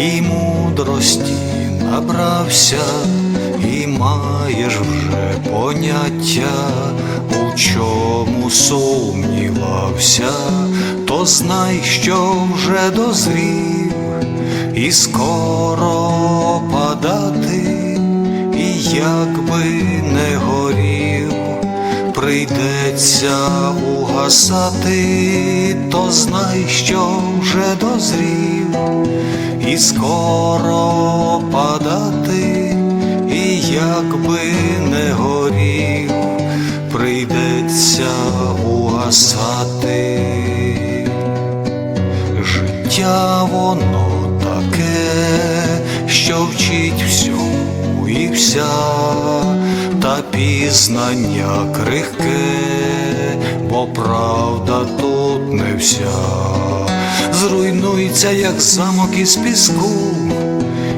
і мудрості набрався, і маєш вже поняття, у чому сумнівався, то знай, що вже дозрів, і скоро падати, і як би не го прийдеться угасати, то знай, що вже дозрів, і скоро падати, і як би не горів, прийдеться угасати. Життя воно таке, що вчить всьому і вся, пізнання крихке, бо правда тут не вся, зруйнується, як замок із піску,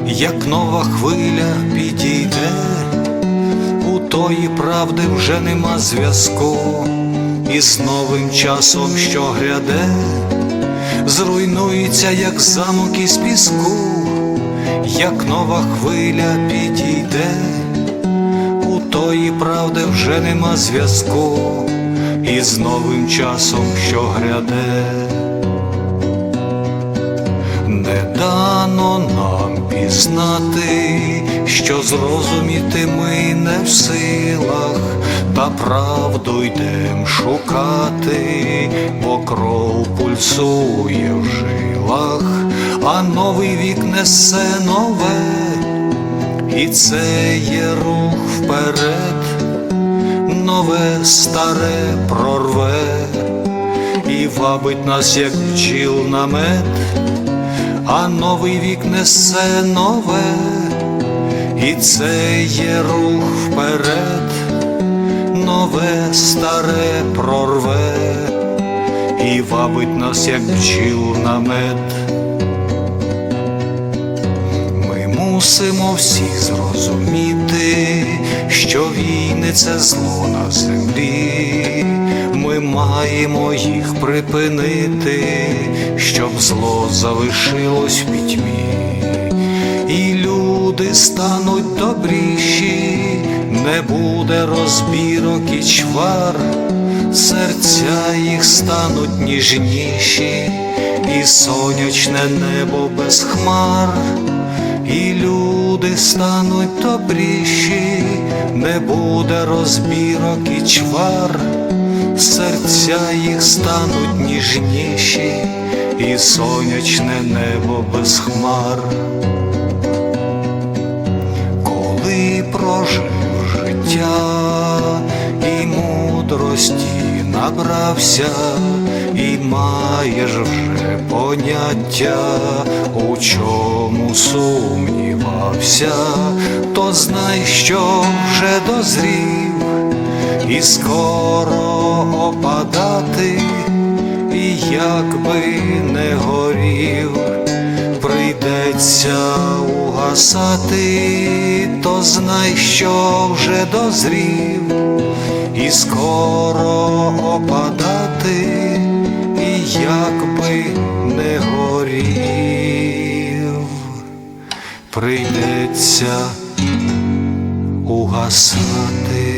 як нова хвиля підійде, у тої правди вже нема зв'язку, із новим часом, що гряде зруйнується, як замок із піску, як нова хвиля підійде, у тої правди вже нема зв'язку, із новим часом, що гряде. Не дано нам пізнати, що зрозуміти ми не в силах, та правду йдем шукати, бо кров пульсує в жилах, а новий вік несе нове, і це є рух вперед, нове старе прорве, і вабить нас, як бджіл на мед а новий вік несе нове, і це є рух вперед, нове старе прорве, і вабить нас, як бджіл на мусимо всі зрозуміти, що війни це зло на землі. Ми маємо їх припинити, щоб зло залишилось в пітьмі, і люди стануть добріші, не буде розбірок і чвар, серця їх стануть ніжніші, і сонячне небо без хмар, і люди стануть добріші, не буде розбірок і чвар серця їх стануть ніжніші, і сонячне небо без хмар. Коли прожив життя набрався, і маєш вже поняття, у чому сумнівався, то знай, що вже дозрів і скоро опадати, і як би не горів, прийдеться угасати, то знай, що вже дозрів, і скоро опадати, і як би не горів, прийдеться угасати.